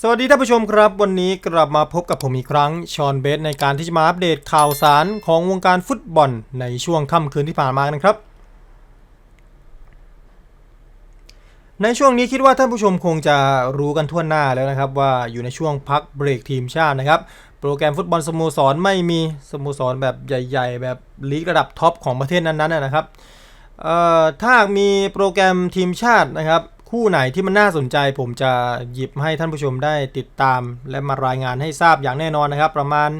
สวัสดีท่านผู้ชมครับ วันนี้กลับมาพบกับผมอีกครั้งชอนเบสในการที่จะมาอัปเดตข่าวสารของวงการฟุตบอลในช่วงค่ำคืนที่ผ่านมานะครับ ในช่วงนี้คิดว่าท่านผู้ชมคงจะรู้กันทั่วหน้าแล้วนะครับ ว่าอยู่ในช่วงพักเบรกทีมชาตินะครับ โปรแกรมฟุตบอลสโมสรไม่มีสโมสรแบบใหญ่ ๆ แบบลีกระดับท็อปของประเทศนั้นๆนะครับถ้ามีโปรแกรมทีมชาตินะครับ คู่ไหนที่มันน่าสนใจผมจะหยิบให้ท่านผู้ชมได้ติดตาม และมารายงานให้ทราบอย่างแน่นอนนะครับ ประมาณ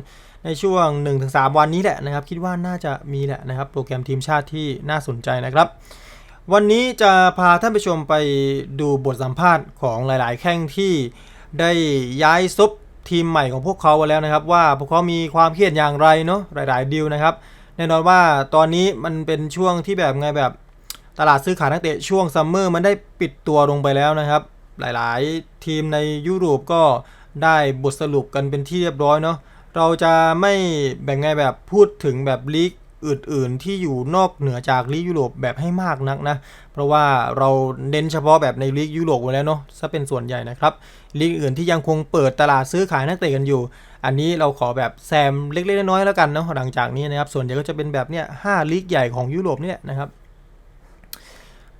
ในช่วง 1-3 วันนี้แหละนะครับ คิดว่าน่าจะมีแหละนะครับ โปรแกรมทีมชาติที่น่าสนใจนะครับ วันนี้จะพาท่านผู้ชมไปดูบทสัมภาษณ์ของหลาย ๆ แข้งที่ได้ย้ายซุปทีมใหม่ของพวกเขาแล้วนะครับ ว่าพวกเขามีความเครียดอย่างไรเนาะหลาย ๆ ดีลนะครับ แน่นอนว่าตอนนี้มันเป็นช่วงที่แบบไงแบบ ตลาดซื้อขายนักเตะช่วงซัมเมอร์มันได้ปิดตัวลงไปแล้วนะครับ หลายๆ ทีมในยุโรปก็ได้บทสรุปกันเป็นที่เรียบร้อยเนาะเราจะไม่แบ่งไงแบบพูดถึงแบบลีกอื่นๆ ที่อยู่นอกเหนือจากลีกยุโรปแบบให้มากนักนะ เพราะว่าเราเน้นเฉพาะแบบในลีกยุโรปไว้แล้วเนาะซะเป็นส่วนใหญ่นะครับลีกอื่นที่ยังคงเปิดตลาดซื้อขายนักเตะกันอยู่ อันนี้เราขอแบบแซมเล็กๆน้อยๆแล้วกันเนาะหลังจากนี้นะครับส่วนใหญ่ก็จะเป็นแบบเนี้ยห้าลีกใหญ่ของยุโรปเนี่ยนะครับ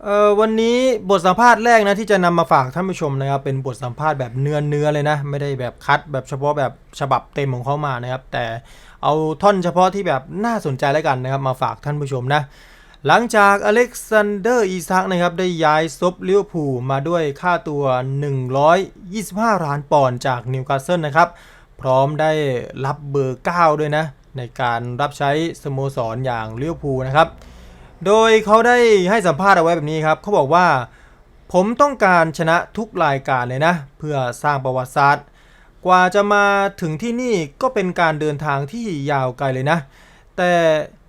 เอ่อวันนี้บทสัมภาษณ์แรกนะที่จะนำมาฝากท่านผู้ชมนะครับเป็นบทสัมภาษณ์แบบเนื้อเนื้อๆเลยนะ ไม่ได้แบบคัดแบบเฉพาะแบบฉบับเต็มของเขามานะครับ แต่เอาท่อนเฉพาะที่แบบน่าสนใจแล้วกันนะครับ มาฝากท่านผู้ชมนะ หลังจากอเล็กซานเดอร์อีซักนะครับ ได้ย้ายซบลิเวอร์พูลมาด้วยค่าตัว 125 ล้านปอนด์จากนิวคาสเซิลนะครับ พร้อมได้รับเบอร์ 9 ด้วยนะ ในการรับใช้สโมสรอย่างลิเวอร์พูลนะครับ โดยเขาได้ให้สัมภาษณ์เอาไว้แบบนี้ครับเขาบอกว่า ผมต้องการชนะทุกรายการเลยนะ เพื่อสร้างประวัติศาสตร์ กว่าจะมาถึงที่นี่ก็เป็นการเดินทางที่ยาวไกลเลยนะ แต่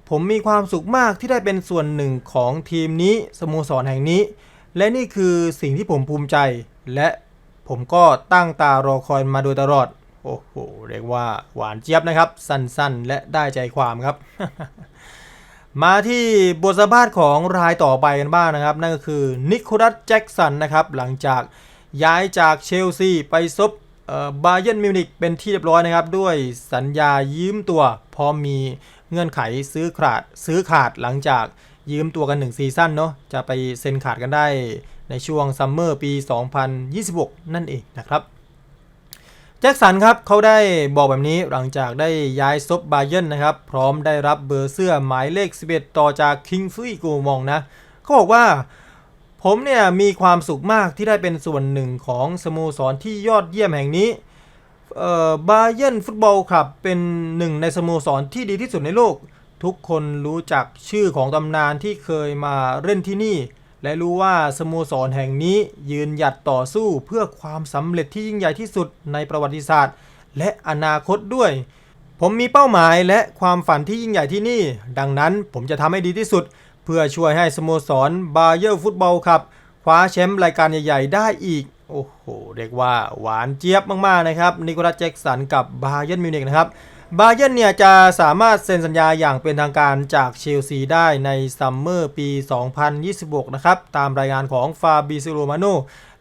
ผมมีความสุขมากที่ได้เป็นส่วนหนึ่งของทีมนี้สโมสรแห่งนี้ และนี่คือสิ่งที่ผมภูมิใจ และผมก็ตั้งตารอคอยมาโดยตลอด โอ้โห เรียกว่าหวานเจี๊ยบนะครับ สั้นๆ และได้ใจความครับ มาที่บทสัมภาษณ์ของรายต่อไปกันบ้างนะครับ นั่นก็คือนิโคลัสแจ็กสันนะครับ หลังจากย้ายจากเชลซีไปซบบาเย r n นมิวนิกเป็นที่เรียบร้อยนะครับ ด้วยสัญญายืมตัวพร้อมมีเงื่อนไขซื้อขาดซื้อขาดหลังจากยืมตัวกัน 1 ซีซั่นเนาะจะไปเซ็นขาดกันได้ในช่วงซัมเมอร์ปี 2026 นั่นเองนะครับ จ็คสันครับเขาได้บอกแบบนี้หลังจากได้ย้ายซบบาเย r n นะครับ พร้อมได้รับเบอร์เสื้อหมายเลข 11 ต่อจากคิงฟ y ีกูมองนะเขาบอกว่า ผมเนี่ยมีความสุขมากที่ได้เป็นส่วนหนึ่งของสโมสรที่ยอดเยี่ยมแห่งนี้บาเย r n ฟุตบอลครับเป็นหนึ่งในสโมสรที่ดีที่สุดในโลก ทุกคนรู้จักชื่อของตำนานที่เคยมาเล่นที่นี่ และรู้ว่าสโมสรแห่งนี้ยืนหยัดต่อสู้เพื่อความสำเร็จที่ยิ่งใหญ่ที่สุดในประวัติศาสตร์ และอนาคตด้วย ผมมีเป้าหมายและความฝันที่ยิ่งใหญ่ที่นี่ ดังนั้นผมจะทำให้ดีที่สุด เพื่อช่วยให้สโมสรบาเยอร์ฟุตบอลครับคว้าแชมป์รายการใหญ่ ๆ ได้อีก โอ้โห เรียกว่าหวานเจี๊ยบมากๆนะครับนิโคลัสแจ็กสันกับบาเย r n นมิวนิกนะครับ บาเยนเนี่ยจะสามารถเซ็นสัญญาอย่างเป็นทางการจากเชลซีได้ในซัมเมอร์ปี 2026 นะครับ ตามรายงานของฟาบิซิโรมาโน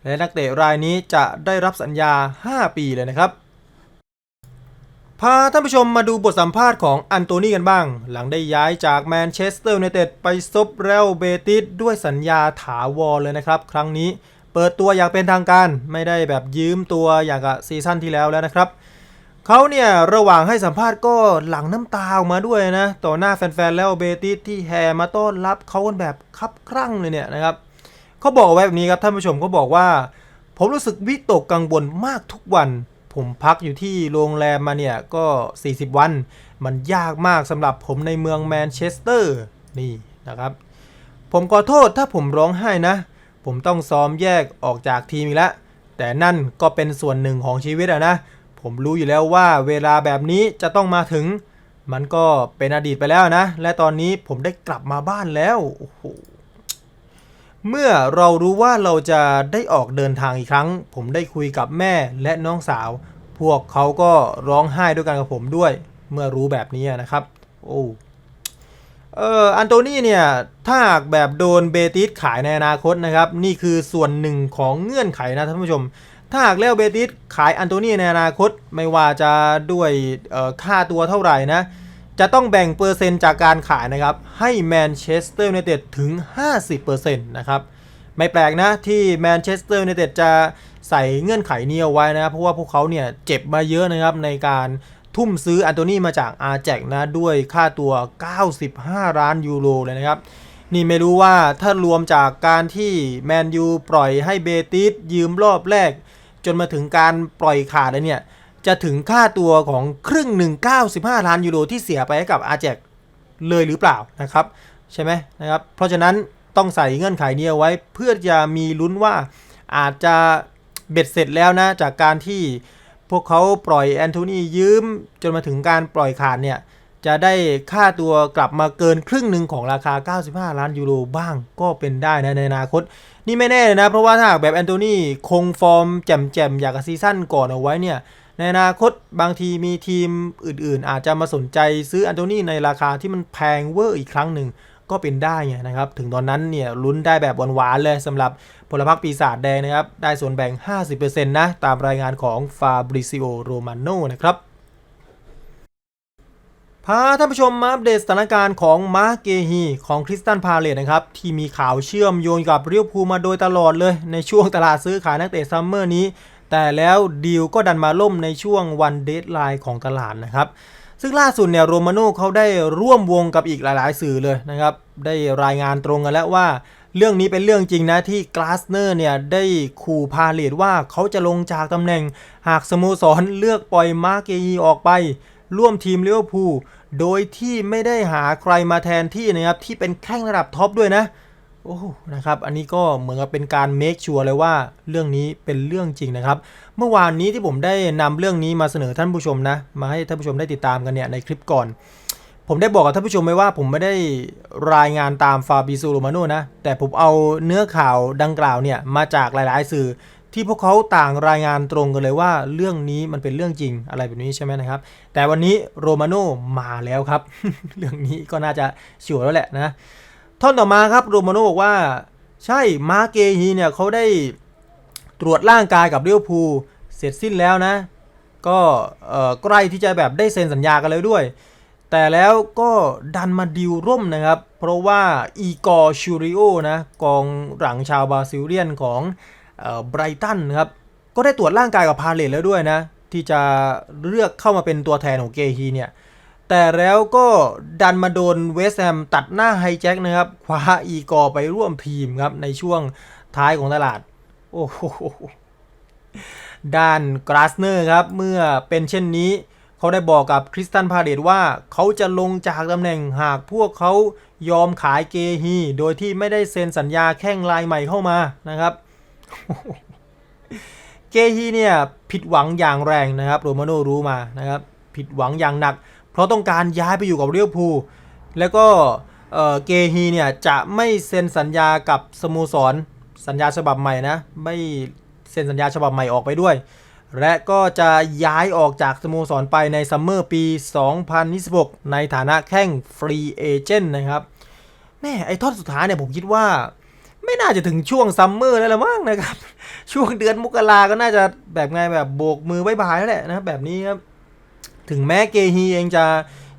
และนักเตะรายนี้จะได้รับสัญญา 5 ปีเลยนะครับ พาท่านผู้ชมมาดูบทสัมภาษณ์ของอันโตนี่กันบ้าง หลังได้ย้ายจากแมนเชสเตอร์ยูไนเต็ดไปซบเรลเบติสด้วยสัญญาถาวรเลยนะครับ ครั้งนี้เปิดตัวอย่างเป็นทางการไม่ได้แบบยืมตัวอย่างกับซีซั่นที่แล้วแล้วนะครับ เขาเนี่ยระหว่างให้สัมภาษณ์ก็หลั่งน้ำตาออกมาด้วยนะ ต่อหน้าแฟนๆแล้วเบติสที่แห่มาต้อนรับเขากันแบบคับครั่งเลยเนี่ยนะครับเขาบอกไว้แบบนี้ครับท่านผู้ชมเขาบอกว่า ผมรู้สึกวิตกกังวลมากทุกวัน ผมพักอยู่ที่โรงแรมมาเนี่ยก็ 40 วัน มันยากมากสำหรับผมในเมืองแมนเชสเตอร์นี่นะครับ ผมขอโทษถ้าผมร้องไห้นะ ผมต้องซ้อมแยกออกจากทีมอีกแล้วแต่นั่นก็เป็นส่วนหนึ่งของชีวิตอะนะ ผมรู้อยู่แล้วว่าเวลาแบบนี้จะต้องมาถึง มันก็เป็นอดีตไปแล้วนะ และตอนนี้ผมได้กลับมาบ้านแล้วโอ้โหเมื่อเรารู้ว่าเราจะได้ออกเดินทางอีกครั้ง ผมได้คุยกับแม่และน้องสาว พวกเขาก็ร้องไห้ด้วยกันกับผมด้วย เมื่อรู้แบบนี้นะครับ โอ้เอออันโตนี่เนี่ย ถ้าหากแบบโดนเบติสขายในอนาคตนะครับ นี่คือส่วนหนึ่งของเงื่อนไขนะท่านผู้ชม ถ้าหากเรอัลเบติสขายอันโตนีในอนาคตไม่ว่าจะด้วยค่าตัวเท่าไหร่นะ จะต้องแบ่งเปอร์เซ็นต์จากการขายนะครับ ให้แมนเชสเตอร์ยูไนเต็ดถึง 50%นะครับ ไม่แปลกนะที่แมนเชสเตอร์ยูไนเต็ดจะใส่เงื่อนไขนี้เอาไว้นะครับเพราะว่าพวกเขาเนี่ยเจ็บมาเยอะนะครับในการทุ่มซื้ออันโตนีมาจากอาแจกนะด้วยค่าตัว 95 ล้านยูโรเลยนะครับนี่ไม่รู้ว่าถ้ารวมจากการที่แมนยูปล่อยให้เบติสยืมรอบแรก จนมาถึงการปล่อยขาดแล้วเนี่ย จะถึงค่าตัวของครึ่งหนึ่ง95 ล้านยูโรที่เสียไปให้กับอาแจกเลยหรือเปล่านะครับ ใช่ไหมนะครับ เพราะฉะนั้นต้องใส่เงื่อนไขนี้เอาไว้เพื่อจะมีลุ้นว่าอาจจะเบ็ดเสร็จแล้วนะ จากการที่พวกเขาปล่อยแอนโทนียืมจนมาถึงการปล่อยขาดเนี่ย จะได้ค่าตัวกลับมาเกินครึ่งหนึ่งของราคา 95 ล้านยูโรบ้างก็เป็นได้นะในอนาคต นี่ไม่แน่เลยนะ เพราะว่าถ้าแบบแอนโทนีคงฟอร์มแจ่มๆ อยากกับซีซั่นก่อนเอาไว้เนี่ย ในอนาคตบางทีมีทีมอื่นๆ อาจจะมาสนใจซื้อแอนโทนีในราคาที่มันแพงเวอร์อีกครั้งหนึ่งก็เป็นได้ไงนะครับ ถึงตอนนั้นเนี่ยลุ้นได้แบบหวานๆเลยสำหรับพลพรรคปีศาจแดงนะครับ ได้ส่วนแบ่ง 50%นะ ตามรายงานของฟาบริซิโอโรมาโนนะครับ พาท่านผู้ชมมาอัปเดตสถานการณ์ของมาร์เกฮีของคริสตันพาเลตนะครับ ที่มีข่าวเชื่อมโยงกับเรียวพูมาโดยตลอดเลย ในช่วงตลาดซื้อขายนักเตะซัมเมอร์นี้ แต่แล้วดีลก็ดันมาล่มในช่วงวันเดทไลน์ของตลาดนะครับ ซึ่งล่าสุดเนี่ยโรมาโน่เขาได้ร่วมวงกับอีกหลาย ๆ สื่อเลยนะครับ ได้รายงานตรงกันแล้วว่า เรื่องนี้เป็นเรื่องจริงนะที่กลาสเนอร์เนี่ยได้ขู่พาเลตว่าเขาจะลงจากตำแหน่ง หากสโมสรเลือกปล่อยมาร์เกฮีออกไป ร่วมทีมลิเวอร์พูล โดยที่ไม่ได้หาใครมาแทนที่นะครับที่เป็นแข้งระดับท็อปด้วยนะโอ้นะครับอันนี้ก็เหมือนกับเป็นการเมคชัวร์เลยว่าเรื่องนี้เป็นเรื่องจริงนะครับ เมื่อวานนี้ที่ผมได้นำเรื่องนี้มาเสนอท่านผู้ชมนะมาให้ท่านผู้ชมได้ติดตามกันเนี่ยในคลิปก่อน ผมได้บอกกับท่านผู้ชมไว้ว่าผมไม่ได้รายงานตามฟาบิซูโรมาโนนะแต่ผมเอาเนื้อข่าวดังกล่าวเนี่ยมาจากหลาย ๆ สื่อ ที่พวกเขาต่างรายงานตรงกันเลยว่าเรื่องนี้มันเป็นเรื่องจริงอะไรแบบนี้ใช่ไหมนะครับ แต่วันนี้โรมาโนมาแล้วครับ เรื่องนี้ก็น่าจะชัวร์แล้วแหละนะ ท่อนต่อมาครับโรมาโนบอกว่า ใช่มาเกฮีเนี่ยเขาได้ตรวจร่างกายกับเรียวพูเสร็จสิ้นแล้วนะ ก็ใกล้ที่จะแบบได้เซ็นสัญญากันแล้วด้วย แต่แล้วก็ดันมาดิวร่มนะครับ เพราะว่าอีกอร์ชูริโอนะกองหลังชาวบราซิลเลียนของ ไบรตันนะครับก็ได้ตรวจร่างกายกับพาเลตแล้วด้วยนะ ที่จะเลือกเข้ามาเป็นตัวแทนของเกฮีเนี่ยแต่แล้วก็ดันมาโดนเวสแฮมตัดหน้าไฮแจ็คนะครับคว้าอีกอไปร่วมทีมครับในช่วงท้ายของตลาด โอ้โหด้านกราสเนอร์ครับ เมื่อเป็นเช่นนี้ เขาได้บอกกับคริสตันพาเลตว่าเขาจะลงจากตำแหน่งหากพวกเขายอมขายเกฮี โดยที่ไม่ได้เซ็นสัญญาแข้งลายใหม่เข้ามานะครับ เกฮีเนี่ยผิดหวังอย่างแรงนะครับโรมาโนรู้มานะครับผิดหวังอย่างหนัก เพราะต้องการย้ายไปอยู่กับเรียวพูแล้วก็เกฮีเนี่ยจะไม่เซ็นสัญญากับสโมสรสัญญาฉบับใหม่นะไม่เซ็นสัญญาฉบับใหม่ออกไปด้วย และก็จะย้ายออกจากสโมสรไปในซัมเมอร์ปี 2026 ในฐานะแข้งฟรีเอเจนต์นะครับแม่ไอ้ทอนสุดท้ายเนี่ยผมคิดว่า ไม่น่าจะถึงช่วงซัมเมอร์แล้วละมั้งนะครับ ช่วงเดือนมกราก็น่าจะแบบไงแบบโบกมือบายบายแล้วแหละนะแบบนี้ครับถึงแม้เกฮีเองจะ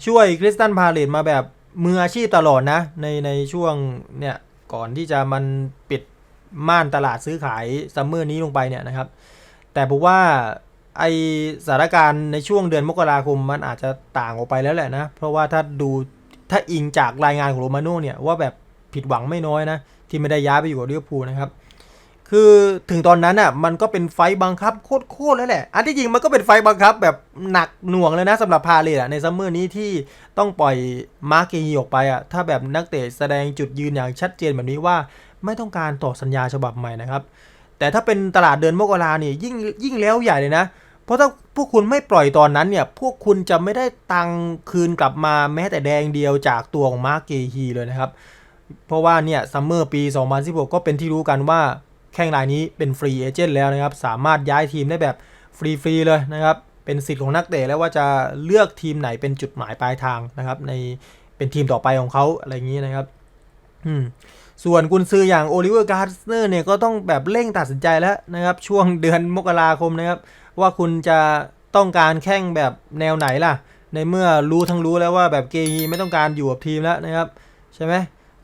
ช่วยคริสตันพาเลตมาแบบมืออาชีพตลอดนะ ในในช่วงเนี่ยก่อนที่จะมันปิดม่านตลาดซื้อขายซัมเมอร์นี้ลงไปเนี่ยนะครับ แต่ผมว่าไอสถานการณ์ในช่วงเดือนมกราคมมันอาจจะต่างออกไปแล้วแหละนะ เพราะว่าถ้าดูถ้าอิงจากรายงานของโรมาโน่เนี่ยว่าแบบผิดหวังไม่น้อยนะ ที่ไม่ได้ย้ายไปอยู่กับลิเวอร์พูลนะครับ คือถึงตอนนั้นอะมันก็เป็นไฟบังคับโคตรๆแล้วแหละ อันที่จริงมันก็เป็นไฟบังคับแบบหนักหน่วงเลยนะสำหรับพาเลตอะในซัมเมอร์นี้ที่ต้องปล่อยมาร์เกฮีออกไปอะถ้าแบบนักเตะแสดงจุดยืนอย่างชัดเจนแบบนี้ว่าไม่ต้องการต่อสัญญาฉบับใหม่นะครับ แต่ถ้าเป็นตลาดเดือนมกราเนี่ยยิ่งยิ่งแล้วใหญ่เลยนะ เพราะถ้าพวกคุณไม่ปล่อยตอนนั้นเนี่ย พวกคุณจะไม่ได้ตังคืนกลับมาแม้แต่แดงเดียวจากตัวของมาร์เกฮีเลยนะครับ เพราะว่าเนี่ยซัมเมอร์ปี 2016 ก็เป็นที่รู้กันว่าแข้งรายนี้เป็นฟรีเอเจนต์แล้วนะครับ สามารถย้ายทีมได้แบบฟรีๆเลยนะครับ เป็นสิทธิ์ของนักเตะแล้วว่าจะเลือกทีมไหนเป็นจุดหมายปลายทางนะครับ ในเป็นทีมต่อไปของเขาอะไรอย่างนี้นะครับอืมส่วนกุนซืออย่างโอลิเวอร์การ์สเนอร์เนี่ยก็ต้องแบบเร่งตัดสินใจแล้วนะครับ ช่วงเดือนมกราคมนะครับ ว่าคุณจะต้องการแข่งแบบแนวไหนล่ะ ในเมื่อรู้ทั้งรู้แล้วว่าแบบเกฮีไม่ต้องการอยู่กับทีมแล้วนะครับ ใช่ไหม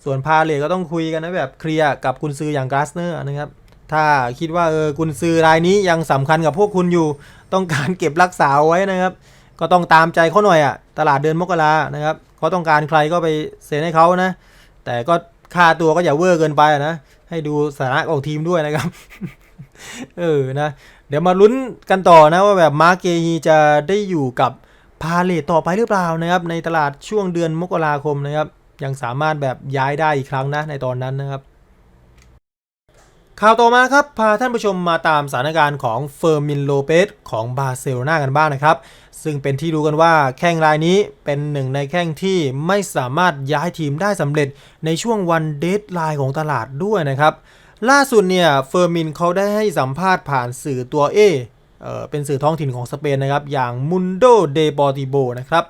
ส่วนพาเลทก็ต้องคุยกันนะแบบเคลียร์กับกุนซืออย่างกราสเนอร์นะครับ ถ้าคิดว่าเออกุนซือรายนี้ยังสำคัญกับพวกคุณอยู่ ต้องการเก็บรักษาเอาไว้นะครับ ก็ต้องตามใจเขาหน่อยอะ่ะ ตลาดเดือนมกรานะครับเขาต้องการใครก็ไปเซ็นให้เขานะ แต่ก็ค่าตัวก็อย่าเวอร์เกินไปนะ ให้ดูสถานะของทีมด้วยนะครับ เออนะ เดี๋ยวมาลุ้นกันต่อนะว่าแบบมาร์เกฮีจะได้อยู่กับพาเลตต่อไปหรือเปล่านะครับ ในตลาดช่วงเดือนมกราคมนะครับ ยังสามารถแบบย้ายได้อีกครั้งนะในตอนนั้นนะครับ ข่าวต่อมาครับ พาท่านผู้ชมมาตามสถานการณ์ของเฟอร์มินโลเปสของบาร์เซโลนากันบ้างนะครับ ซึ่งเป็นที่รู้กันว่าแข้งรายนี้เป็นหนึ่งในแข้งที่ไม่สามารถย้ายทีมได้สำเร็จในช่วงวันเดทไลน์ของตลาดด้วยนะครับล่าสุดเนี่ยเฟอร์มินเขาได้ให้สัมภาษณ์ผ่านสื่อตัวเอเออเป็นสื่อท้องถิ่นของสเปนนะครับ อย่างมุนโดเดปอติโบนะครับ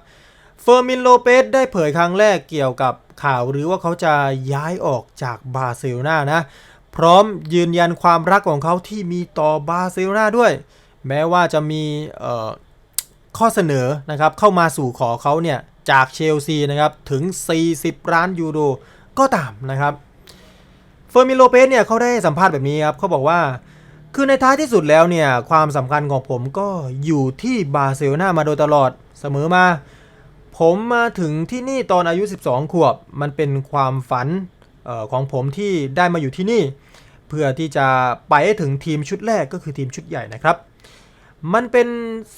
เฟอร์มินโลเปสได้เผยครั้งแรกเกี่ยวกับ ข่าวหรือว่าเขาจะย้ายออกจากบาร์เซโลนานะ พร้อมยืนยันความรักของเขาที่มีต่อบาร์เซโลนาด้วย แม้ว่าจะมีข้อเสนอนะครับเข้ามาสู่ขอเขาเนี่ยจากเชลซีนะครับถึง 40 ล้านยูโรก็ตามนะครับเฟอร์มิโลเปสเนี่ยเขาได้สัมภาษณ์แบบนี้ครับเขาบอกว่าคือในท้ายที่สุดแล้วเนี่ยความสำคัญของผมก็อยู่ที่บาร์เซโลนามาโดยตลอดเสมอมา ผมมาถึงที่นี่ตอนอายุ 12 ขวบ มันเป็นความฝันออของผมที่ได้มาอยู่ที่นี่ เพื่อที่จะไปให้ถึงทีมชุดแรกก็คือทีมชุดใหญ่นะครับ มันเป็น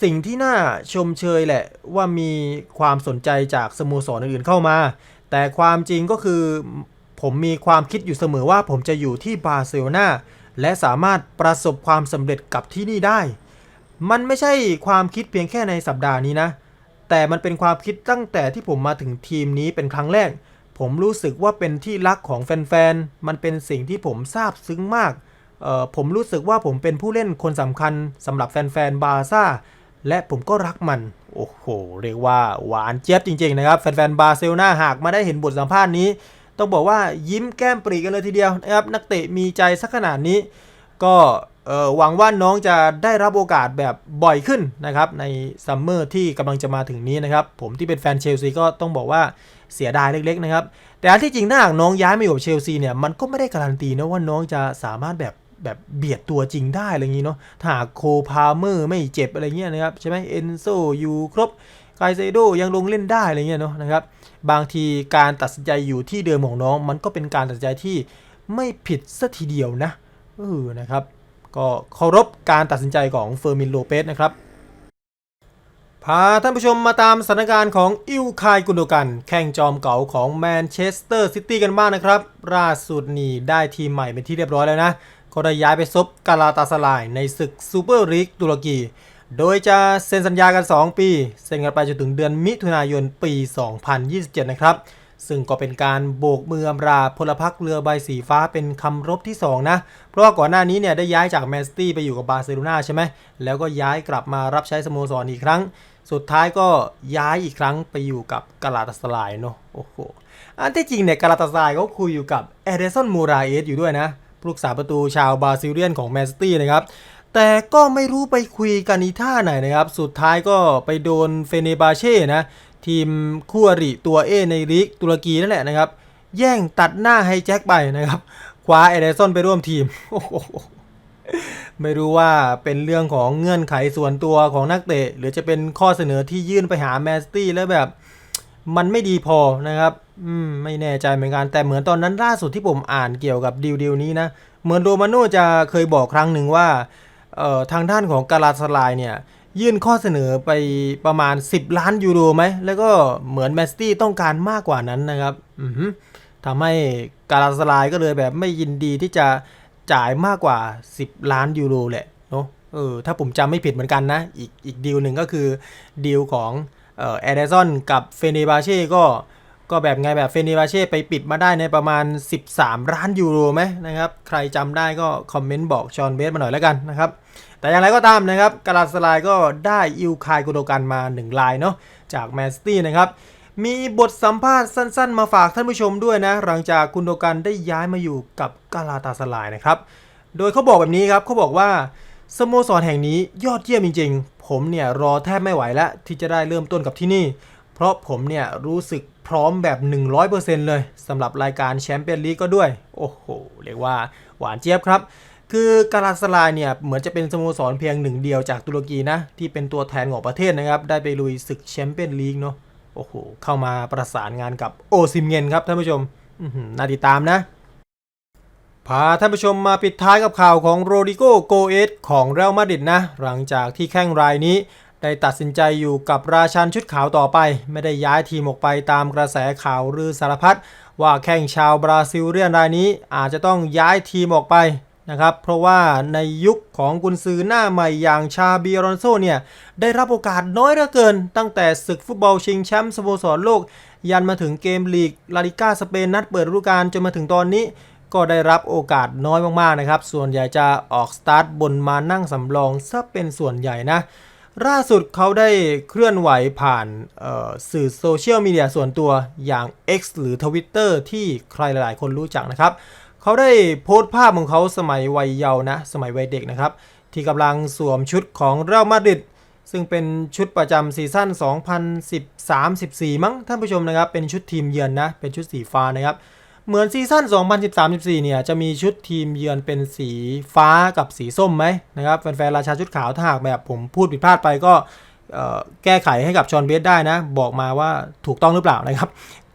สิ่งที่น่าชมเชยแหละว่ามีความสนใจจากสโมสรอื่นๆเข้ามา แต่ความจริงก็คือผมมีความคิดอยู่เสมอว่าผมจะอยู่ที่บาร์เซโลนาและสามารถประสบความสำเร็จกับที่นี่ได้ มันไม่ใช่ความคิดเพียงแค่ในสัปดาห์นี้นะ แต่มันเป็นความคิดตั้งแต่ที่ผมมาถึงทีมนี้เป็นครั้งแรก ผมรู้สึกว่าเป็นที่รักของแฟนๆ มันเป็นสิ่งที่ผมซาบซึ้งมากเอ่อผมรู้สึกว่าผมเป็นผู้เล่นคนสำคัญสำหรับแฟนๆ บาร์ซ่า และผมก็รักมัน โอ้โห เรียกว่าหวานเจี๊ยบจริงๆ นะครับ แฟนๆ บาร์เซลนาหากมาได้เห็นบทสัมภาษณ์นี้ ต้องบอกว่ายิ้มแก้มปรีกันเลยทีเดียวนะครับ นักเตะมีใจสักขนาดนี้ ก็ หวังว่าน้องจะได้รับโอกาสแบบบ่อยขึ้นนะครับในซัมเมอร์ที่กำลังจะมาถึงนี้นะครับผมที่เป็นแฟนเชลซีก็ต้องบอกว่าเสียดายเล็ก ๆ นะครับ แต่ที่จริงถ้าหากน้องย้ายมาอยู่กับเชลซีเนี่ยมันก็ไม่ได้การันตีนะว่าน้องจะสามารถแบบแบบเบียดตัวจริงได้อะไรอย่างนี้เนาะถ้าโคพาเมอร์ไม่เจ็บอะไรเงี้ยนะครับใช่ไหมเอนโซอยู่ครบไกเซโดยังลงเล่นได้อะไรเงี้ยเนาะนะครับบางทีการตัดสินใจอยู่ที่เดิมของน้อง มันก็เป็นการตัดสินใจที่ไม่ผิดสัทีเดียวนะเออนะครับ ก็เคารพการตัดสินใจของเฟอร์มินโลเปสนะครับ พาท่านผู้ชมมาตามสถานการณ์ของอิลคายกุนโดกันแข่งจอมเก่าของแมนเชสเตอร์ซิตี้กันบ้างนะครับล่าสุดนี่ได้ทีมใหม่เป็นที่เรียบร้อยแล้วนะ ก็ได้ย้ายไปซบกาลาตาสลายในศึกซูเปอร์ลีกตุรกี โดยจะเซ็นสัญญากัน 2 ปี เซ็นกันไปจนถึงเดือนมิถุนายนปี 2027 นะครับ ซึ่งก็เป็นการโบกมืออำลาพลพรรคเรือใบสีฟ้าเป็นคำรบที่ 2 นะ เพราะว่าก่อนหน้านี้เนี่ยได้ย้ายจากแมนซิตี้ไปอยู่กับบาร์เซโลนาใช่ไหมแล้วก็ย้ายกลับมารับใช้สโมสรอีกครั้ง สุดท้ายก็ย้ายอีกครั้งไปอยู่กับกาลาตาสลายเนาะโอ้โหอันที่จริงเนี่ยกาลาตาสลายเขาคุยอยู่กับเอเดซอนมูราเอสอยู่ด้วยนะผู้รักษาประตูชาวบราซิเลียนของแมนซิตี้นะครับแต่ก็ไม่รู้ไปคุยกันอีท่าไหนนะครับ สุดท้ายก็ไปโดนเฟเนบาเช่นะ ทีมคู่อริตัวเอในลีกตุรกีนั่นแหละนะครับ แย่งตัดหน้าให้แจ็คไปนะครับ คว้าเอเดซอนไปร่วมทีม ไม่รู้ว่าเป็นเรื่องของเงื่อนไขส่วนตัวของนักเตะ หรือจะเป็นข้อเสนอที่ยื่นไปหาแมนซิตี้แล้วแบบ มันไม่ดีพอนะครับ อืมไม่แน่ใจเหมือนกัน แต่เหมือนตอนนั้นล่าสุดที่ผมอ่านเกี่ยวกับดีลดีลนี้นะ เหมือนโรมาโน่จะเคยบอกครั้งหนึ่งว่าเอ่อทางด้านของกาลาสลายเนี่ย ยื่นข้อเสนอไปประมาณ 10 ล้านยูโรไหม แล้วก็เหมือนแมนซิตี้ต้องการมากกว่านั้นนะครับทำให้กาลาสลายก็เลยแบบไม่ยินดีที่จะจ่ายมากกว่า 10 ล้านยูโรแหละเนาะเออถ้าผมจำไม่ผิดเหมือนกันนะ อีกอีกดีลหนึ่งก็คือดีลของเอ่อแอเดซอนกับเฟเนบาเช่ก็ก็แบบไงแบบเฟเนบาเช่ไปปิดมาได้ในประมาณ 13 ล้านยูโรไหมนะครับ ใครจำได้ก็คอมเมนต์บอกชอนเบสมาหน่อยแล้วกันนะครับ แต่อย่างไรก็ตามนะครับกาลาสลายก็ได้อิวคายกุโดกันมา 1 ลายเนาะจากแมนซิตี้นะครับมีบทสัมภาษณ์สั้นๆ มาฝากท่านผู้ชมด้วยนะ หลังจากกุนโดกันได้ย้ายมาอยู่กับกาลาตาสลายนะครับ โดยเขาบอกแบบนี้ครับเขาบอกว่าสโมสรแห่งนี้ยอดเยี่ยมจริงๆ ผมเนี่ยรอแทบไม่ไหวแล้วที่จะได้เริ่มต้นกับที่นี่ เพราะผมเนี่ยรู้สึกพร้อมแบบ 100%เลยสำหรับรายการแชมเปี้ยนลีกก็ด้วย โอ้โห เรียกว่าหวานเจี๊ยบครับ คือกาลาสลายเนี่ยเหมือนจะเป็นสโมสรเพียงหนึ่งเดียวจากตุรกีนะ ที่เป็นตัวแทนของประเทศนะครับ ได้ไปลุยศึกแชมเปี้ยนลีกเนาะโอ้โห เข้ามาประสานงานกับโอซิมเงนครับท่านผู้ชมน่าติดตามนะ พาท่านผู้ชมมาปิดท้ายกับข่าวของโรดิโกโกเอสของเรอัลมาดริดนะ หลังจากที่แข้งรายนี้ได้ตัดสินใจอยู่กับราชันชุดขาวต่อไป ไม่ได้ย้ายทีมออกไปตามกระแสข่าวหรือสารพัดว่าแข้งชาวบราซิลเรียนรายนี้อาจจะต้องย้ายทีมออกไป นะครับเพราะว่าในยุคของกุนซือหน้าใหม่อย่างชาบีอรอนโซเนี่ยได้รับโอกาสน้อยเหลือเกิน ตั้งแต่ศึกฟุตบอลชิงแชมป์สโมสรโลก ยันมาถึงเกมลีกลาลิก้าสเปนนัดเปิดฤดูกาลจนมาถึงตอนนี้ ก็ได้รับโอกาสน้อยมากๆนะครับส่วนใหญ่จะออกสตาร์ทบนมานั่งสำรองซะเป็นส่วนใหญ่นะล่าสุดเขาได้เคลื่อนไหวผ่านสื่อโซเชียลมีเดียส่วนตัวอย่าง X หรือ Twitter ที่ใครหลายๆ คนรู้จักนะครับ เขาได้โพสต์ภาพของเขาสมัยวัยเยาว์นะ สมัยวัยเด็กนะครับ ที่กำลังสวมชุดของเรอัลมาดริดซึ่งเป็นชุดประจำซีซั่น 2013-14 มั้งท่านผู้ชมนะครับ เป็นชุดทีมเยือนนะ เป็นชุดสีฟ้านะครับ เหมือนซีซั่น 2013-14 เนี่ย จะมีชุดทีมเยือนเป็นสีฟ้ากับสีส้มไหมนะครับ แฟนๆ ราชาชุดขาวถ้าหากแบบผมพูดผิดพลาดไปก็แก้ไขให้กับชอนเบสได้นะ บอกมาว่าถูกต้องหรือเปล่านะครับ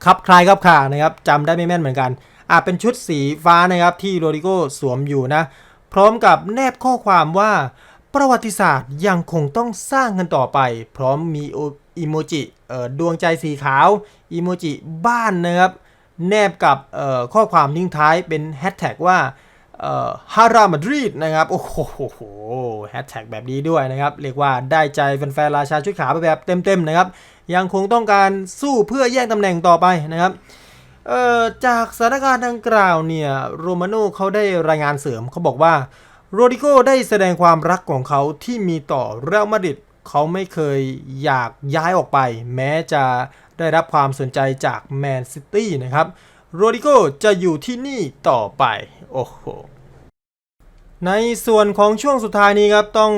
ครับคลายครับค่ะนะครับจำได้ไม่แม่นเหมือนกัน อะเป็นชุดสีฟ้านะครับที่โรดิโกสวมอยู่นะ พร้อมกับแนบข้อความว่าประวัติศาสตร์ยังคงต้องสร้างกันต่อไป พร้อมมีอิโมจิดวงใจสีขาวอิโมจิบ้านนะครับแนบกับข้อความทิ้งท้ายเป็นแฮชแท็กว่าฮารามาดริดนะครับ โอ้โหแฮชแท็กแบบนี้ด้วยนะครับ เรียกว่าได้ใจแฟนๆราชาชุดขาวไปแบบเต็มๆนะครับ ยังคงต้องการสู้เพื่อแย่งตำแหน่งต่อไปนะครับ เอ่อจากสถานการณ์ดังกล่าวเนี่ยโรมาโน่เขาได้รายงานเสริมเขาบอกว่าโรดิโกได้แสดงความรักของเขาที่มีต่อเรอัลมาดริดเขาไม่เคยอยากย้ายออกไป แม้จะได้รับความสนใจจากแมนซิตี้นะครับโรดิโกจะอยู่ที่นี่ต่อไป โอ้โห ในส่วนของช่วงสุดท้ายนี้ครับ ต้อง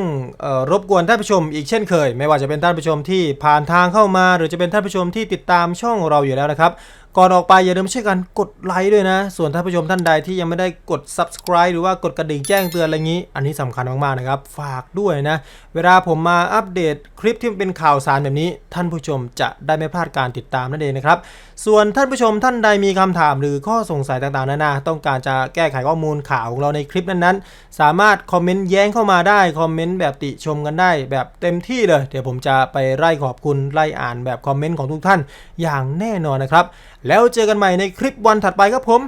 ออรบกวนท่านผู้ชมอีกเช่นเคย ไม่ว่าจะเป็นท่านผู้ชมที่ผ่านทางเข้ามา หรือจะเป็นท่านผู้ชมที่ติดตามช่องเราอยู่แล้วนะครับ ก่อนออกไปอย่าลืมช่วยกันกดไลค์ด้วยนะ ส่วนท่านผู้ชมท่านใดที่ยังไม่ได้กด subscribe หรือว่ากดกระดิ่งแจ้งเตือนอะไรงี้ อันนี้สำคัญมากๆนะครับ ฝากด้วยนะ เวลาผมมาอัปเดตคลิปที่เป็นข่าวสารแบบนี้ ท่านผู้ชมจะได้ไม่พลาดการติดตามนั่นเองนะครับ ส่วนท่านผู้ชมท่านใดมีคำถามหรือข้อสงสัยต่างๆนานาต้องการจะแก้ไขข้อมูลข่าวของเราในคลิปนั้นๆ สามารถคอมเมนต์แย้งเข้ามาได้คอมเมนต์แบบติชมกันได้ แบบเต็มที่เลย เดี๋ยวผมจะไปไล่ขอบคุณไล่อ่านแบบคอมเมนต์ของทุกท่านอย่างแน่นอนนะครับแล้วเจอกันใหม่ในคลิปวันถัดไปครับผม